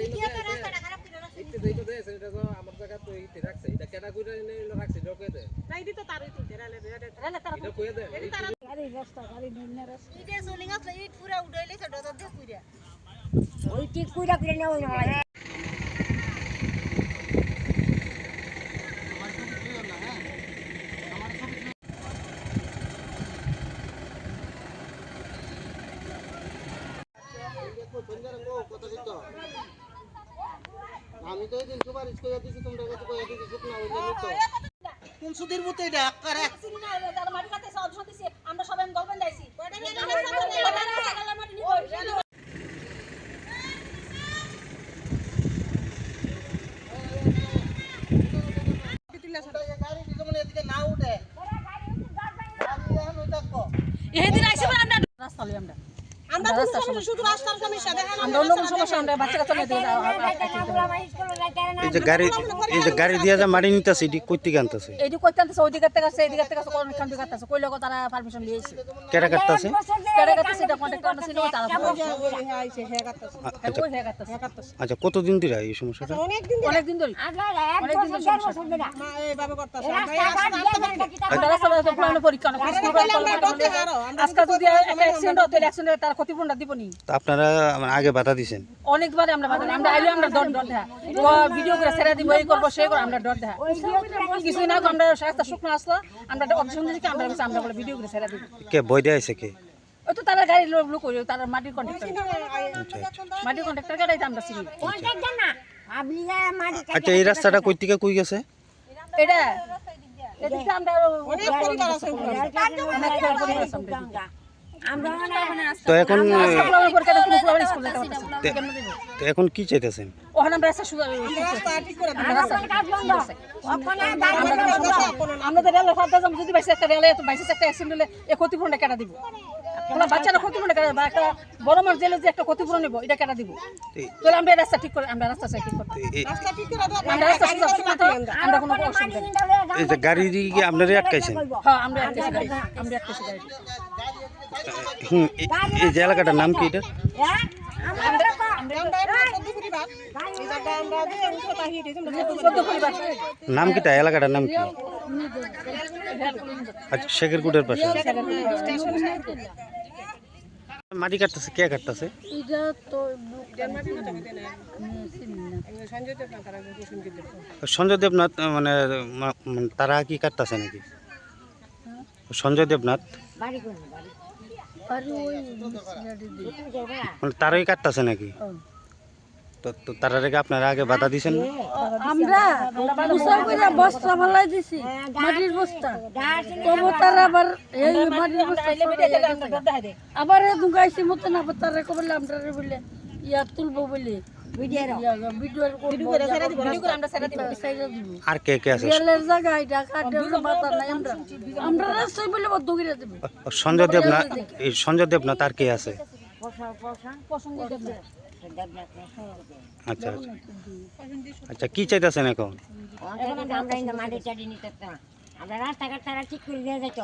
ইতে যেটা তো আমার জায়গা তো ইতে রাখছে এটা কেডা কইরা কুইরা নেওয়া হয় আমি তো এদিন সুপারিশ করে দিছি তোমরা কাছে কয়ে দিছি শুকনা হইলে নিতো কোন সুদের মতো এটা করে আমরা সবাই গল্পেন যাইছি গাড়ি যেমন এদিকে না উঠে গাড়ি এখন ওই দেখো এদিন আইসি আমরা রাস্তা লই আমরা আমরা তো শুধু রাস্তার সমস্যা দেখেন আমরা অন্য কোনো সমস্যা আমরা বাচ্চা কাচ্চা নিয়ে এই যে গাড়ি এই যে গাড়ি দিয়ে যে মারি নিতেছে এটি কই থেকে আনতেছে এইটি করতে আনতেছে ওই দিকের থেকে আসছে এই দিকের থেকে আসছে কোন খান আসছে কই লোক তারা পারমিশন দিয়েছে? কেটা কাটতেছে? কেডে কাছে সেটা কন্ট্যাক্ট ছিল তারা আইছে হ্যাঁ কাটতেছে। আচ্ছা। হয়ে আচ্ছা কতদিন ধরে এই সমস্যাটা? অনেক দিন অনেক দিন ধরে। মা এইভাবে করতেছে। আমরা রাস্তা রাস্তা পুরানো পরীক্ষা না স্কুল আজকে যদি একটা অ্যাক্সিডেন্ট হতো অ্যাক্সিডেন্ট তার ক্ষতিপূরণ দিব নি। আপনারা মানে আগে বাধা দিছেন? অনেকবার আমরা বাধা। আমরা আইলে আমরা ডর ডর দেখা ভিডিও করে ছেড়ে দিব এই করব সেই করব আমরা ডর দেখা কিছু না আমরা রাস্তা শুকনো আসলো আমরা অপশন দিচ্ছি আমরা আমরা বলে ভিডিও করে ছেড়ে দিব। কে বই দেয় আছে কে? ওই তো তারা গাড়ি লোক লোক তারা মাটির কন্ট্রাক্টর মাটির কন্ট্রাক্টর গাড়িতে আমরা চিনি আচ্ছা এই রাস্তাটা কই থেকে কই গেছে? এটা এদিকে আমরা অনেক পরিবার আছে অনেক পরিবার আছে আমরা তো এখন। তে- এখন কি চাইতেছেন? যদি বাইসে একটা রেলে বাইসে একটা অ্যাক্সিডেন্ট হলে এ কেটা দিব। আমরা বাচ্চারা ক্ষতিপূরণ কেটা বা একটা বড় মানুষ জেলে যে একটা ক্ষতিপূরণ নেব এটা কেটা দিব। তাহলে আমরা রাস্তা ঠিক করে আমরা রাস্তা ঠিক করতে আমরা রাস্তা আমরা কোনো অসুবিধা নেই। গাড়ি কি আপনারা আটকাইছেন? হ্যাঁ আমরা আমরা গাড়ি। এই- যে এলাকাটার নাম কি এটা? নাম কিটা? এলাকাটার নাম কি? আচ্ছা শেখের কুটের পাশে। মাটি কাটতেছে, কে কাটতেছে? সঞ্জয় দেবনাথ মানে মানে তারা কি কাটতেছে নাকি? সঞ্জয় দেবনাথ? তারাই কাটতেছে নাকি তো তো তারা রেখে আপনারা আগে বাধা দিছেন আমরা করে বস্তা ফেলাই দিছি মাটির বস্তা তবু তারা আবার এই মাটির বস্তা সরাই দিছে। আবার এ দুগাইছি মতন আবার তারা কবলে আমরা বলে ইয়া তুলবো বলে আর কে আছে? সঞ্জয় আর কে আছে? আচ্ছা আচ্ছা। আচ্ছা কি চাইতেছেন এখন? আমরা রাস্তাঘাট তারা ঠিক করে দিয়ে যেত